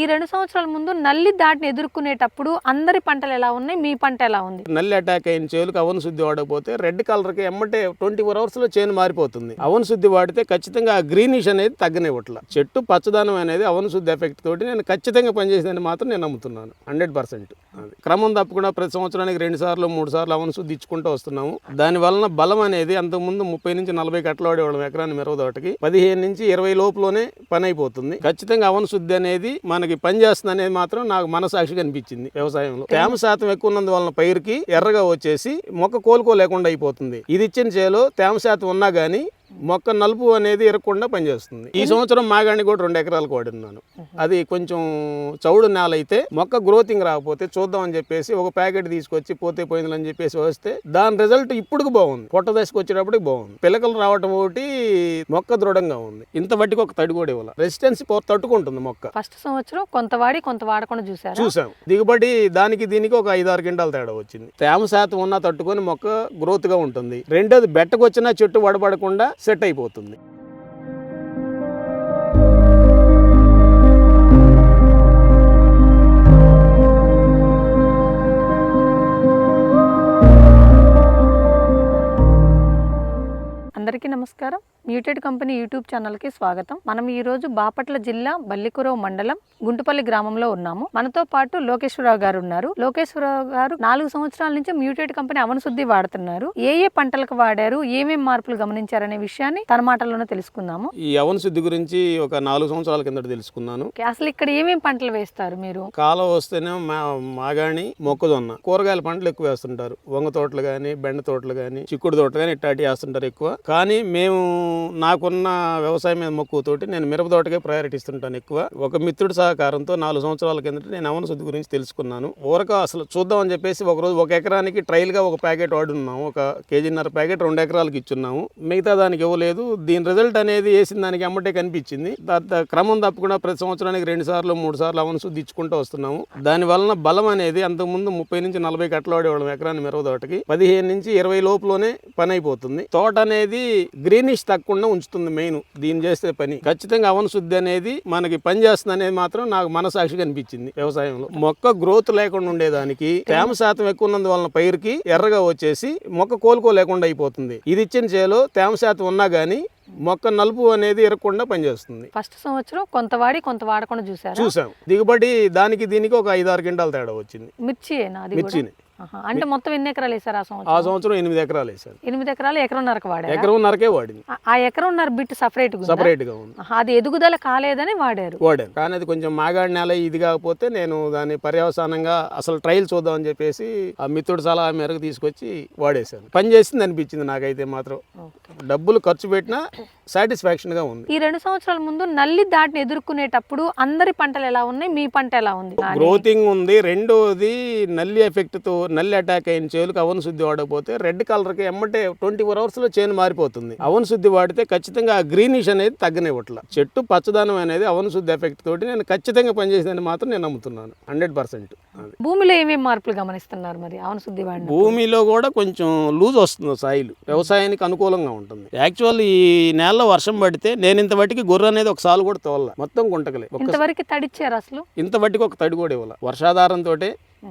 ఈ రెండు సంవత్సరాల ముందు నల్లి దాటిని ఎదుర్కొనేటప్పుడు అందరి పంటలు ఎలా ఉన్నాయి? మీ పంట ఎలా ఉంది? నల్లి అటాక్ అయిన చేలుకి అవన శుద్ధి వాడకపోతే రెడ్ కలర్కి ఎమ్మటే ట్వంటీ ఫోర్ అవర్స్లో చేను మారిపోతుంది. అవన శుద్ధి వాడితే ఖచ్చితంగా ఆ గ్రీనిష్ అనేది తగ్గనివ్వట్ల చెట్టు పచ్చదనం అనేది అవన్ శుద్ధి ఎఫెక్ట్ తోటి నేను ఖచ్చితంగా పనిచేసిందని మాత్రం నేను నమ్ముతున్నాను. హండ్రెడ్ పర్సెంట్ క్రమం తప్పకుండా ప్రతి సంవత్సరానికి రెండు సార్లు మూడు సార్లు అవన్ శుద్ధి ఇచ్చుకుంటూ వస్తున్నాము. దాని వలన బలం అనేది అంతకుముందు ముప్పై నుంచి నలభై కట్టలు వాడేవాళ్ళం ఎకరాన్ని మిరవ తోటకి. పదిహేను నుంచి ఇరవై లోపులోనే పని అయిపోతుంది. ఖచ్చితంగా అవన శుద్ధి అనేది మనకి పని చేస్తుంది అనేది మాత్రం నాకు మనసాక్షిగా అనిపించింది వ్యవసాయంలో. తేమ శాతం ఎక్కువ ఉన్నందువలన పైరుకి ఎర్రగా వచ్చేసి మొక్క కోలుకోలేకుండా అయిపోతుంది. ఇది ఇచ్చిన చేలో తేమ శాతం ఉన్నా కానీ మొక్క నలుపు అనేది ఎరగకుండా పనిచేస్తుంది. ఈ సంవత్సరం మాగాణి కూడా రెండు ఎకరాలకు వాడినాను అది కొంచెం చౌడు నేల అయితే మొక్క గ్రోతింగ్ రాకపోతే చూద్దాం అని చెప్పేసి ఒక ప్యాకెట్ తీసుకొచ్చి పోతే పోయిందని చెప్పేసి వస్తే దాని రిజల్ట్ ఇప్పుడు బాగుంది. పొట్ట దశకు వచ్చేటప్పటికి బాగుంది. పిలకలు రావటం ఒకటి మొక్క దృఢంగా ఉంది. ఇంత బట్టికి ఒక తడి కూడా ఇవ్వాలి. రెసిస్టెన్స్ తట్టుకుంటుంది మొక్క. ఫస్ట్ సంవత్సరం కొంత వాడి కొంత వాడకుండా చూసారా? చూసాం. దిగుబడి దానికి దీనికి ఒక ఐదు ఆరు క్వింటాల తేడా వచ్చింది. తేమ శాతం ఉన్నా తట్టుకొని మొక్క గ్రోత్గా ఉంటుంది. రెండోది బెట్టకు వచ్చిన చెట్టు వడబడకుండా సెట్ అయిపోతుంది. అందరికీ నమస్కారం. మ్యూటెడ్ కంపెనీ యూట్యూబ్ ఛానల్కి స్వాగతం. మనం ఈ రోజు బాపట్ల జిల్లా బల్లికురవ మండలం గుంటుపల్లి గ్రామంలో ఉన్నాము. మనతో పాటు లోకేశ్వరరావు గారు ఉన్నారు. లోకేశ్వరరావు గారు నాలుగు సంవత్సరాల నుంచి మ్యూటెడ్ కంపెనీ అవన శుద్ధి వాడుతున్నారు. ఏ ఏ పంటలకు వాడారు? ఏమేం మార్పులు గమనించారనే విషయాన్ని తన మాటల్లోనే తెలుసుకుందాము. ఈ అవన్ శుద్ధి గురించి ఒక నాలుగు సంవత్సరాల కిందట తెలుసుకున్నాను. అసలు ఇక్కడ ఏమేం పంటలు వేస్తారు మీరు? కాలం వస్తేనే మాగాణి మొక్కజొన్న కూరగాయల పంటలు ఎక్కువ వేస్తుంటారు. వంగ తోటలు కానీ బెండ తోటలు కానీ చిక్కుడు తోటలు కానీ ఇట్లాంటి వేస్తుంటారు ఎక్కువ. కానీ మేము నాకున్న వ్యవసాయం మీద మక్కువతోటి నేను మిరప తోటకే ప్రయారిటీ ఇస్తుంటాను ఎక్కువ. ఒక మిత్రుడి సహకారంతో నాలుగు సంవత్సరాల కిందట నేను అవన శుద్ధి గురించి తెలుసుకున్నాను. ఊరక అసలు చూద్దామని చెప్పేసి ఒక రోజు ఒక ఎకరానికి ట్రయల్గా ఒక ప్యాకెట్ వాడున్నాము. ఒక కేజీన్నర ప్యాకెట్ రెండు ఎకరాలకు ఇచ్చున్నాము. మిగతా దానికి ఇవ్వలేదు. దీని రిజల్ట్ అనేది వేసిన దానికి అమ్మటే కనిపించింది. క్రమం తప్పకుండా ప్రతి సంవత్సరానికి రెండు సార్లు మూడు సార్లు అవన శుద్ధి ఇచ్చుకుంటూ వస్తున్నాము. దాని వలన బలం అనేది అంతకుముందు ముప్పై నుంచి నలభై కట్టలు వాడేవాళ్ళం ఎకరాన్ని మిరవ తోటకి. పదిహేను నుంచి ఇరవై లోపులోనే పని అయిపోతుంది. తోట అనేది గ్రీనిష్ తగ్గకుండా ఉంచుతుంది మెయిన్ దీన్ని చేస్తే పని. ఖచ్చితంగా అవన శుద్ధి అనేది మనకి పని చేస్తుంది అనేది మాత్రం నాకు మనసాక్షిగా అనిపించింది వ్యవసాయంలో. మొక్క గ్రోత్ లేకుండా ఉండేదానికి తేమ శాతం ఎక్కువ ఉన్నందువలన పైరుకి ఎర్రగా వచ్చేసి మొక్క కోలుకోలేకుండా అయిపోతుంది. ఇది ఇచ్చిన చేలో తేమ శాతం ఉన్నా కానీ మొక్క నలుపు అనేది ఎరగకుండా పనిచేస్తుంది. ఫస్ట్ సంవత్సరం కొంత వాడి కొంత వాడకుండా చూసారా? చూసాం. దిగుబడి దానికి దీనికి ఒక ఐదు ఆరు క్వింటాల తేడా వచ్చింది. కూడా? మిర్చిని. అంటే మొత్తం ఎన్ని ఎకరాలు వేసారు ఆ ఆ సంవత్సరం? సంవత్సరం ఎనిమిది ఎకరాలు వేసాను ఎనిమిది ఎకరాలు ఎకరంన్నరకు వాడారు? ఎకరంన్నరకే వాడింది. ఆ ఎకరంన్నర బిట్ సపరేట్ సపరేట్గా ఉంది. అది ఎదుగుదల కాలేదని వాడారు. వాడాను కానీ అది కొంచెం మాగాడి నేల ఇది కాకపోతే నేను దాని పర్యవసానంగా అసలు ట్రయల్ చూద్దామని చెప్పేసి ఆ మిత్రుడు సలహా మేరకు తీసుకొచ్చి వాడేశాను. పని చేసింది అనిపించింది నాకైతే మాత్రం. డబ్బులు ఖర్చు పెట్టినా సాటిస్ఫాక్షన్గా ఉంది. ఈ రెండు సంవత్సరాల ముందు నల్లి దాటిని ఎదుర్కొనేటప్పుడు అందరి పంటలు ఎలా ఉన్నాయి? మీ పంట ఎలా ఉంది? గ్రోతింగ్ ఉంది. రెండోది నల్లి ఎఫెక్ట్తో నల్లి అటాక్ అయిన చేలుకి అవన్ శుద్ధి వాడకపోతే రెడ్ కలర్కి ఎమ్మటే ట్వంటీ ఫోర్ అవర్స్లో చేను మారిపోతుంది. అవన్ శుద్ధి వాడితే ఖచ్చితంగా ఆ గ్రీనిష్ అనేది తగ్గనివ్వట్ల. చెట్టు పచ్చదనం అనేది అవన్ శుద్ధి ఎఫెక్ట్ తోటి నేను ఖచ్చితంగా పనిచేసిందని మాత్రం నేను నమ్ముతున్నాను. హండ్రెడ్ పర్సెంట్ భూమిలో ఏమేమి మార్పులు గమనిస్తున్నారు మరి అవును శుద్ధి వాడిన భూమిలో కూడా కొంచెం లూజ్ వస్తుంది సాయిల్. వ్యవసాయానికి అనుకూలంగా ఉంటుంది. యాక్చువల్ ఈ నేలలో వర్షం పడితే నేను ఇంత బట్టికి గొర్రె అనేది ఒక సాలు కూడా తోల మొత్తం గుంటకలే. ఇంతవరకు తడిచ్చారు అసలు? ఇంత బట్టికి ఒక తడి కూడా ఇవ్వాలి. వర్షాధారంతో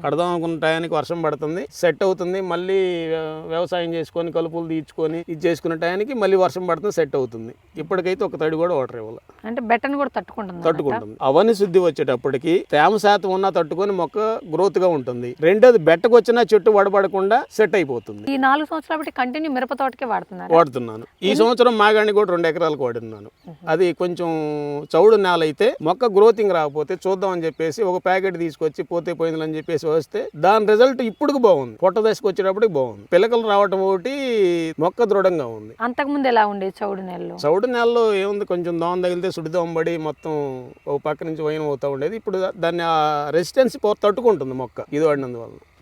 కడదాం అనుకున్న టయానికి వర్షం పడుతుంది సెట్ అవుతుంది మళ్ళీ వ్య- వ్యవసాయం చేసుకొని కలుపులు తీర్చుకొని ఇది చేసుకునే టయానికి మళ్ళీ వర్షం పడుతుంది సెట్ అవుతుంది. ఇప్పటికైతే ఒక తడి కూడా వాటర్ ఇవ్వాలి. అంటే బెట్టను కూడా తట్టుకుంటుంది తట్టుకుంటుంది. అవన్నీ శుద్ధి వచ్చేటప్పటికి తేమ శాతం ఉన్నా తట్టుకొని మొక్క గ్రోత్గా ఉంటుంది. రెండోది బెట్టకు వచ్చిన చెట్టు వడబడకుండా సెట్ అయిపోతుంది. ఈ నాలుగు సంవత్సరాలు బట్టి కంటిన్యూ మిరప తోటకే వాడుతున్నారు? వాడుతున్నాను. ఈ సంవత్సరం మాగాణి కూడా రెండు ఎకరాలకు వాడుతున్నాను అది కొంచెం చౌడు నేల అయితే మొక్క గ్రోతింగ్ రాకపోతే చూద్దాం అని చెప్పేసి ఒక ప్యాకెట్ తీసుకొచ్చి పోతే పోయిందని చెప్పేసి వస్తే దాని రిజల్ట్ ఇప్పుడు బాగుంది. పొట్ట దశకు వచ్చేటప్పటికి బాగుంది. పిలకలు రావటం ఒకటి మొక్క దృఢంగా ఉంది. అంతకుముందు ఎలా ఉండేది చౌడు నెలలో? చౌడు నేలలో ఏముంది? కొంచెం దోమ తగిలితే సుడిదోమ పడి మొత్తం ఒక పక్క నుంచి వైన్ అవుతూ ఉండేది. ఇప్పుడు దాన్ని ఆ రెసిస్టెన్స్ తట్టుకుంటుంది మొక్క. ఇది వాడినందువల్ల.